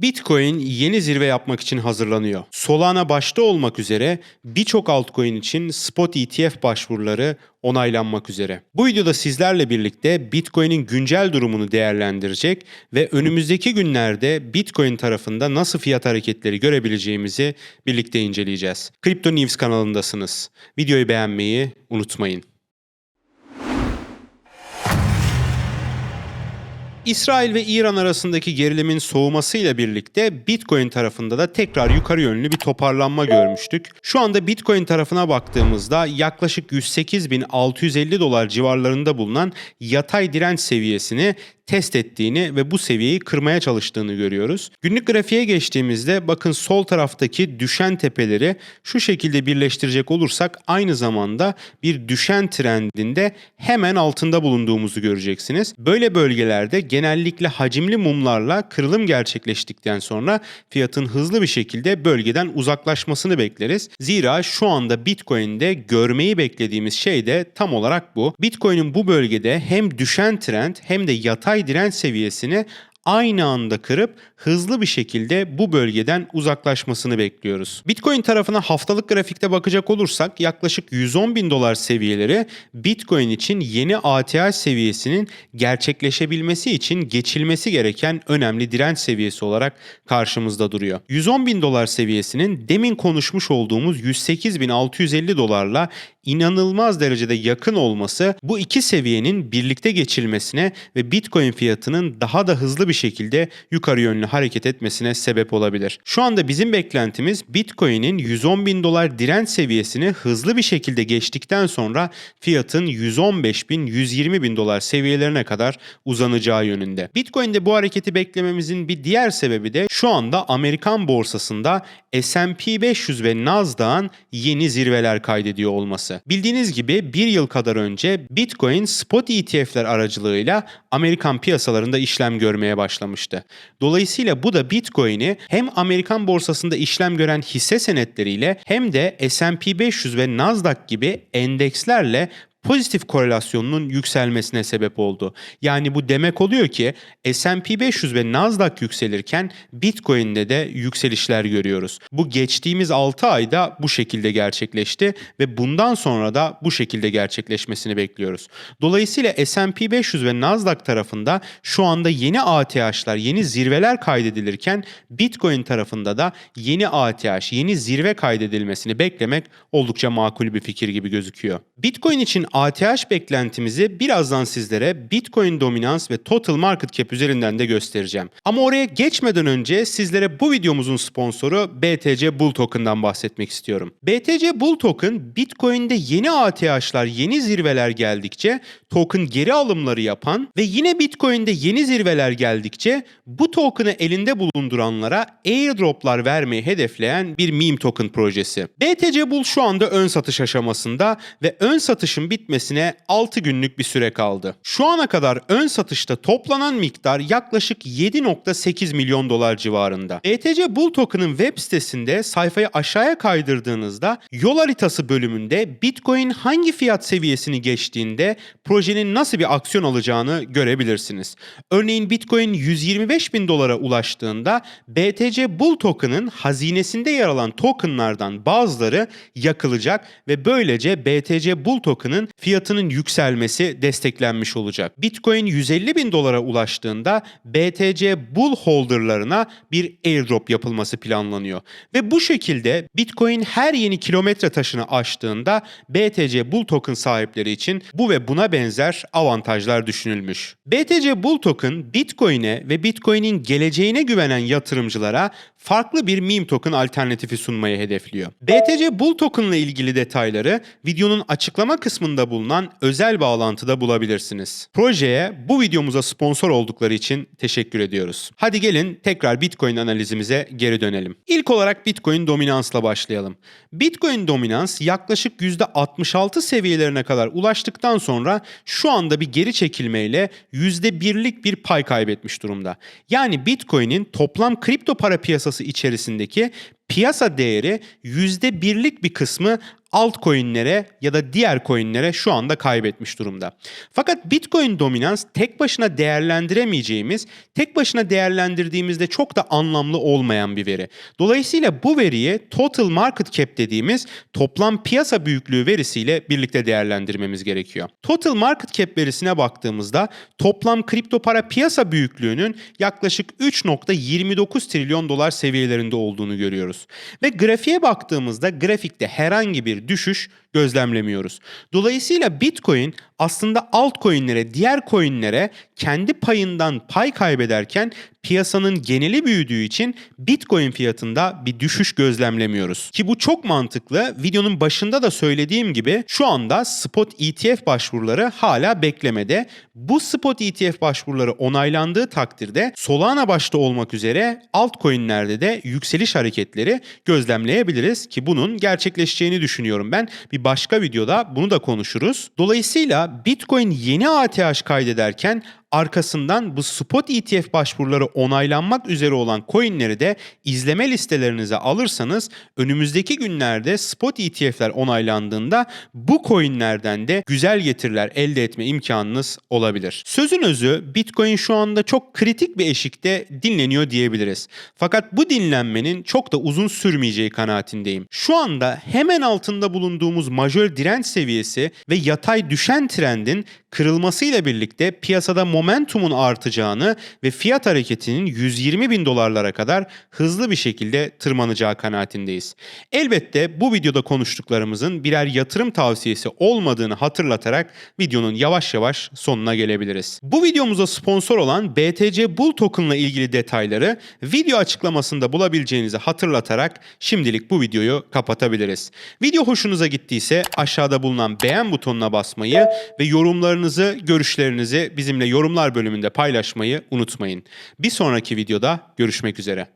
Bitcoin yeni zirve yapmak için hazırlanıyor. Solana başta olmak üzere birçok altcoin için spot ETF başvuruları onaylanmak üzere. Bu videoda sizlerle birlikte Bitcoin'in güncel durumunu değerlendirecek ve önümüzdeki günlerde Bitcoin tarafında nasıl fiyat hareketleri görebileceğimizi birlikte inceleyeceğiz. Crypto News kanalındasınız. Videoyu beğenmeyi unutmayın. İsrail ve İran arasındaki gerilimin soğumasıyla birlikte Bitcoin tarafında da tekrar yukarı yönlü bir toparlanma görmüştük. Şu anda Bitcoin tarafına baktığımızda yaklaşık 108.650 dolar civarlarında bulunan yatay direnç seviyesini test ettiğini ve bu seviyeyi kırmaya çalıştığını görüyoruz. Günlük grafiğe geçtiğimizde bakın sol taraftaki düşen tepeleri şu şekilde birleştirecek olursak aynı zamanda bir düşen trendinde hemen altında bulunduğumuzu göreceksiniz. Böyle bölgelerde genellikle hacimli mumlarla kırılım gerçekleştikten sonra fiyatın hızlı bir şekilde bölgeden uzaklaşmasını bekleriz. Zira şu anda Bitcoin'de görmeyi beklediğimiz şey de tam olarak bu. Bitcoin'in bu bölgede hem düşen trend hem de yatay direnç seviyesini aynı anda kırıp hızlı bir şekilde bu bölgeden uzaklaşmasını bekliyoruz. Bitcoin tarafına haftalık grafikte bakacak olursak yaklaşık 110 bin dolar seviyeleri Bitcoin için yeni ATH seviyesinin gerçekleşebilmesi için geçilmesi gereken önemli direnç seviyesi olarak karşımızda duruyor. 110 bin dolar seviyesinin demin konuşmuş olduğumuz 108 bin 650 dolarla inanılmaz derecede yakın olması bu iki seviyenin birlikte geçilmesine ve Bitcoin fiyatının daha da hızlı bir şekilde yukarı yönlü hareket etmesine sebep olabilir. Şu anda bizim beklentimiz Bitcoin'in 110 bin dolar direnç seviyesini hızlı bir şekilde geçtikten sonra fiyatın 115 bin 120 bin dolar seviyelerine kadar uzanacağı yönünde. Bitcoin'de bu hareketi beklememizin bir diğer sebebi de şu anda Amerikan borsasında S&P 500 ve Nasdaq'ın yeni zirveler kaydediyor olması. Bildiğiniz gibi bir yıl kadar önce Bitcoin spot ETF'ler aracılığıyla Amerikan piyasalarında işlem görmeye başlamıştı. Dolayısıyla bu da Bitcoin'i hem Amerikan borsasında işlem gören hisse senetleriyle hem de S&P 500 ve Nasdaq gibi endekslerle pozitif korelasyonunun yükselmesine sebep oldu. Yani bu demek oluyor ki S&P 500 ve Nasdaq yükselirken Bitcoin'de de yükselişler görüyoruz. Bu geçtiğimiz 6 ayda bu şekilde gerçekleşti ve bundan sonra da bu şekilde gerçekleşmesini bekliyoruz. Dolayısıyla S&P 500 ve Nasdaq tarafında şu anda yeni ATH'lar, yeni zirveler kaydedilirken Bitcoin tarafında da yeni ATH, yeni zirve kaydedilmesini beklemek oldukça makul bir fikir gibi gözüküyor. Bitcoin için ATH beklentimizi birazdan sizlere Bitcoin dominans ve total market cap üzerinden de göstereceğim. Ama oraya geçmeden önce sizlere bu videomuzun sponsoru BTC Bull Token'dan bahsetmek istiyorum. BTC Bull Token Bitcoin'de yeni ATH'lar, yeni zirveler geldikçe token geri alımları yapan ve yine Bitcoin'de yeni zirveler geldikçe bu token'ı elinde bulunduranlara airdroplar vermeyi hedefleyen bir meme token projesi. BTC Bull şu anda ön satış aşamasında ve ön satışın bitmesine 6 günlük bir süre kaldı. Şu ana kadar ön satışta toplanan miktar yaklaşık 7.8 milyon dolar civarında. BTC Bull Token'ın web sitesinde sayfayı aşağıya kaydırdığınızda yol haritası bölümünde Bitcoin hangi fiyat seviyesini geçtiğinde projenin nasıl bir aksiyon alacağını görebilirsiniz. Örneğin Bitcoin 125 bin dolara ulaştığında BTC Bull Token'ın hazinesinde yer alan tokenlardan bazıları yakılacak ve böylece BTC Bull Token'ın fiyatının yükselmesi desteklenmiş olacak. Bitcoin 150 bin dolara ulaştığında BTC Bull holderlarına bir airdrop yapılması planlanıyor. Ve bu şekilde Bitcoin her yeni kilometre taşını aştığında BTC Bull Token sahipleri için bu ve buna benzer avantajlar düşünülmüş. BTC Bull Token Bitcoin'e ve Bitcoin'in geleceğine güvenen yatırımcılara farklı bir meme token alternatifi sunmayı hedefliyor. BTC Bull Token ile ilgili detayları videonun açıklama kısmında bulunan özel bağlantıda bulabilirsiniz. Projeye bu videomuza sponsor oldukları için teşekkür ediyoruz. Hadi gelin tekrar Bitcoin analizimize geri dönelim. İlk olarak Bitcoin dominansla başlayalım. Bitcoin dominans yaklaşık %66 seviyelerine kadar ulaştıktan sonra şu anda bir geri çekilmeyle %1'lik bir pay kaybetmiş durumda. Yani Bitcoin'in toplam kripto para piyasası içerisindeki piyasa değeri %1'lik bir kısmı altcoin'lere ya da diğer coin'lere şu anda kaybetmiş durumda. Fakat Bitcoin dominans tek başına değerlendiremeyeceğimiz, tek başına değerlendirdiğimizde çok da anlamlı olmayan bir veri. Dolayısıyla bu veriyi total market cap dediğimiz toplam piyasa büyüklüğü verisiyle birlikte değerlendirmemiz gerekiyor. Total market cap verisine baktığımızda toplam kripto para piyasa büyüklüğünün yaklaşık 3.29 trilyon dolar seviyelerinde olduğunu görüyoruz. Ve grafiğe baktığımızda grafikte herhangi bir düşüş gözlemlemiyoruz. Dolayısıyla Bitcoin aslında altcoin'lere, diğer coin'lere kendi payından pay kaybederken piyasanın geneli büyüdüğü için Bitcoin fiyatında bir düşüş gözlemlemiyoruz. Ki bu çok mantıklı. Videonun başında da söylediğim gibi şu anda spot ETF başvuruları hala beklemede. Bu spot ETF başvuruları onaylandığı takdirde Solana başta olmak üzere altcoin'lerde de yükseliş hareketleri gözlemleyebiliriz ki bunun gerçekleşeceğini düşünüyorum ben. Bir başka videoda bunu da konuşuruz. Dolayısıyla Bitcoin yeni ATH kaydederken arkasından bu spot ETF başvuruları onaylanmak üzere olan coinleri de izleme listelerinize alırsanız önümüzdeki günlerde spot ETF'ler onaylandığında bu coinlerden de güzel getiriler elde etme imkanınız olabilir. Sözün özü Bitcoin şu anda çok kritik bir eşikte dinleniyor diyebiliriz. Fakat bu dinlenmenin çok da uzun sürmeyeceği kanaatindeyim. Şu anda hemen altında bulunduğumuz majör direnç seviyesi ve yatay düşen trendin kırılmasıyla birlikte piyasada momentumun artacağını ve fiyat hareketinin 120 bin dolarlara kadar hızlı bir şekilde tırmanacağı kanaatindeyiz. Elbette bu videoda konuştuklarımızın birer yatırım tavsiyesi olmadığını hatırlatarak videonun yavaş yavaş sonuna gelebiliriz. Bu videomuza sponsor olan BTC Bull Token'la ilgili detayları video açıklamasında bulabileceğinizi hatırlatarak şimdilik bu videoyu kapatabiliriz. Video hoşunuza gittiyse aşağıda bulunan beğen butonuna basmayı ve yorumlarınızı, görüşlerinizi bizimle yorumlar bölümünde paylaşmayı unutmayın. Bir sonraki videoda görüşmek üzere.